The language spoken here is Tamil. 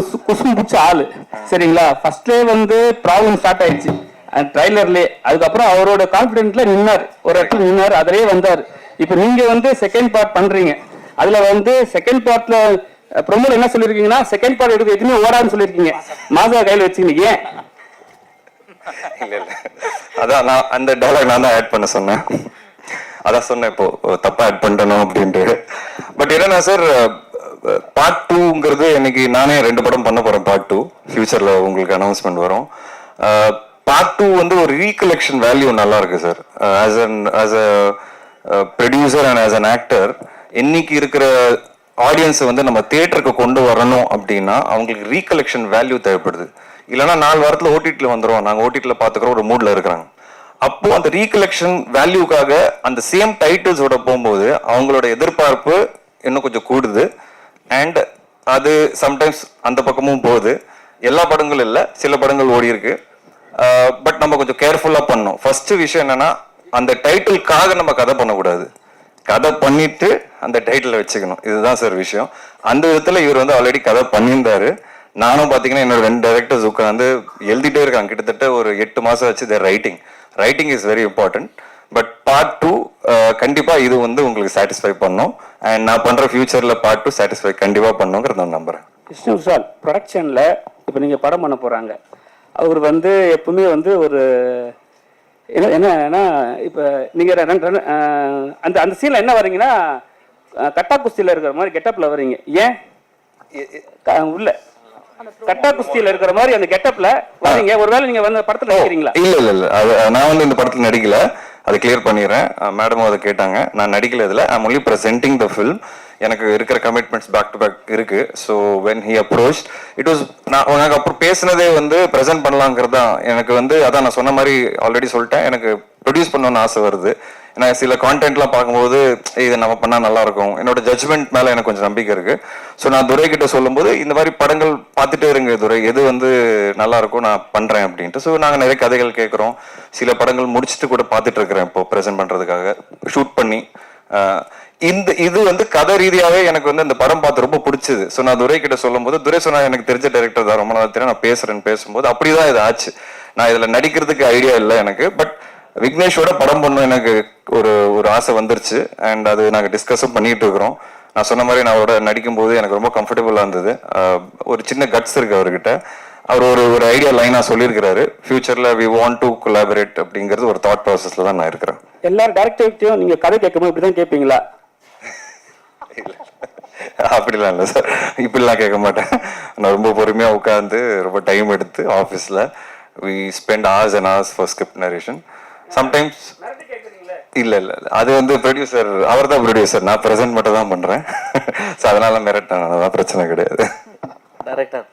குசு குசும் பிடிச்ச ஆளு. சரிங்களா? ஃபர்ஸ்ட்லேயே வந்து ப்ராப்ளம் ஸ்டார்ட் ஆயிடுச்சு. ட்ரைலர்லேயே அதுக்கப்புறம் அவரோட கான்ஃபிடென்ட்ல நின்னார். ஒரு இடத்துல நின்னார். அதிலே வந்தார். இப்போ நீங்க வந்து செகண்ட் பார்ட் பண்றீங்க. அதுல வந்து செகண்ட் பார்ட்ல ப்ரொமோல என்ன சொல்லிருக்கீங்கன்னா செகண்ட் பார்ட் எடுக்க எதுவுமே ஓடாதுன்னு சொல்லிருக்கீங்க மாசா கையில வச்சுக்கீங்க ஏன்? இல்ல இல்ல. அதான் நான் அந்த டைலாக் நான் தான் ஆட் பண்ண சொன்னேன். அதான் சொன்னேன் இப்போ தப்பா ஆட் பண்ணணும் அப்படின்ட்டு. பட் என்னன்னா சார் பார்ட் டூங்கிறது இன்னைக்கு நானே ரெண்டு படம் பண்ண போறேன் பார்ட் டூ ஃபியூச்சர்ல உங்களுக்கு அனௌன்ஸ்மெண்ட் வரும். பார்ட் டூ வந்து ஒரு ரீகலெக்ஷன் வேல்யூ நல்லா இருக்கு sir as an as a producer and as an actor இன்னைக்கு இருக்கிற ஆடியன்ஸை வந்து நம்ம தியேட்டருக்கு கொண்டு வரணும் அப்படின்னா அவங்களுக்கு ரீகலெக்ஷன் வேல்யூ தேவைப்படுது. இல்லைன்னா நாலு வாரத்தில் ஓடிடியில் வந்துடும் நாங்கள் ஓடிடியில் பார்த்துக்கிறோம் ஒரு மூடில் இருக்கிறாங்க. அப்போ அந்த ரீகலெக்ஷன் வேல்யூக்காக அந்த சேம் டைட்டில்ஸோட போகும்போது அவங்களோட எதிர்பார்ப்பு இன்னும் கொஞ்சம் கூடுது. அண்ட் அது சம்டைம்ஸ் அந்த பக்கமும் போகுது. எல்லா படங்களும் இல்லை சில படங்கள் ஓடி இருக்கு பட் நம்ம கொஞ்சம் கேர்ஃபுல்லாக பண்ணணும். ஃபர்ஸ்ட் விஷயம் என்னன்னா அந்த டைட்டிலுக்காக நம்ம கதை பண்ணக்கூடாது. கதை பண்ணிட்டு அந்த டைட்டிலை வச்சுக்கணும். இதுதான் சார் விஷயம். அந்த விதத்தில் இவர் வந்து ஆல்ரெடி கதை பண்ணியிருந்தாரு. நானும் பார்த்தீங்கன்னா என்னோட ரெண்டு டேரக்டர்ஸ் உட்காந்து எழுதிட்டே இருக்காங்க. கிட்டத்தட்ட ஒரு எட்டு மாதம் வச்சு there writing writing is very important but part two கண்டிப்பா இது வந்து உங்களுக்கு சாட்டிஸ்ஃபை பண்ணும். அண்ட் நான் பண்ற ஃபியூச்சர்ல பார்ட் டூ சாட்டிஸ்ஃபை கண்டிப்பா பண்ணுங்கிறத நான் நம்புறேன். விஷ்ணு விஷால் ப்ரொடக்ஷனில் இப்போ நீங்கள் படம் பண்ண போகிறாங்க அவர் வந்து எப்பவுமே வந்து ஒரு என்ன என்னன்னா இப்போ நீங்கள் அந்த அந்த சீனில் என்ன வரீங்கன்னா கட்டா குஸ்தியில் இருக்கிற மாதிரி கெட்டப்பில் வரீங்க ஏன்? உள்ள. கட்டா குஸ்தியில் இருக்கிற மாதிரி அந்த கெட்டப்பில் வரீங்க ஒருவேளை நீங்கள் வந்து படத்தில் நடிக்கிறீங்களா? இல்ல இல்ல இல்ல. அது நான் வந்து இந்த படத்துல நடிக்கல. அதை கிளியர் பண்ணிடுறேன். மேடமும் அதை கேட்டாங்க. நான் நடிக்கல இதுல. I'm only presenting the film எனக்கு இருக்கிற கமிட்மெண்ட்ஸ் பேக் டு பேக் இருக்கு. So when he approach it was நான் எனக்கு அப்புறம் பேசுனதே வந்து ப்ரெசென்ட் பண்ணலாங்கிறது தான் எனக்கு வந்து அதான் நான் சொன்ன மாதிரி ஆல்ரெடி சொல்லிட்டேன். எனக்கு ப்ரொடியூஸ் பண்ணணும்னு ஆசை வருது. நான் சில கான்டென்ட்லாம் பார்க்கும்போது இது நம்ம பண்ணால் நல்லா இருக்கும் என்னோட ஜட்ஜ்மெண்ட் மேலே எனக்கு கொஞ்சம் நம்பிக்கை இருக்கு. ஸோ நான் துரை கிட்ட சொல்லும்போது இந்த மாதிரி படங்கள் பார்த்துட்டே இருங்க துரை. எது வந்து நல்லா இருக்கும் நான் பண்றேன் அப்படின்ட்டு. ஸோ நாங்கள் நிறைய கதைகள் கேட்குறோம் சில படங்கள் முடிச்சுட்டு கூட பார்த்துட்டு இருக்கிறேன் இப்போ ப்ரெசென்ட் பண்றதுக்காக. ஷூட் பண்ணி ஆஹ், இந்த இது வந்து கதை ரீதியாவே எனக்கு வந்து இந்த படம் பார்த்து ரொம்ப பிடிச்சது. ஸோ நான் துரை கிட்ட சொல்லும்போது துரை சொன்னா எனக்கு தெரிஞ்ச டைரக்டர் தான். ரொம்ப நாள் தெரியும். நான் பேசுறேன்னு பேசும்போது அப்படிதான் இது ஆச்சு. நான் இதுல நடிக்கிறதுக்கு ஐடியா இல்லை எனக்கு. பட் விக்னேஷோட படம் பண்ணும் எனக்கு ஒரு ஒரு ஆசை வந்துருச்சு. அண்ட் அது நாங்கள் டிஸ்கஸும் பண்ணிட்டு இருக்கிறோம். நான் சொன்ன மாதிரி நான் அவரோட நடிக்கும்போது எனக்கு ரொம்ப கம்ஃபர்டபுளாக இருந்தது. ஒரு சின்ன கட்ஸ் இருக்கு அவர்கிட்ட. அவர் ஒரு ஒரு ஐடியா லைனாக சொல்லியிருக்கிறாரு. ஃபியூச்சரில் வி வாண்ட் டு கொலாபரேட் அப்படிங்கிறது ஒரு தாட் ப்ராசஸில் தான் நான் இருக்கிறேன். எல்லாரும் டேரக்டர்கிட்டையும் நீங்கள் கதை கேட்கும்போது இப்படி தான் கேட்பீங்களா. அப்படிலாம் இல்லை சார். இப்படிலாம் கேட்க மாட்டேன். நான் ரொம்ப பொறுமையாக உட்காந்து ரொம்ப டைம் எடுத்து ஆஃபீஸில் we spend hours and hours for script narration sometimes இல்ல இல்ல இல்ல. அது வந்து ப்ரொடியூசர் அவர் தான் ப்ரொடியூசர் நான் ப்ரெசென்ட் மட்டும் தான் பண்றேன். ஸோ அதனால மிரட்டேன் அதான் பிரச்சனை கிடையாது. டைரக்டர்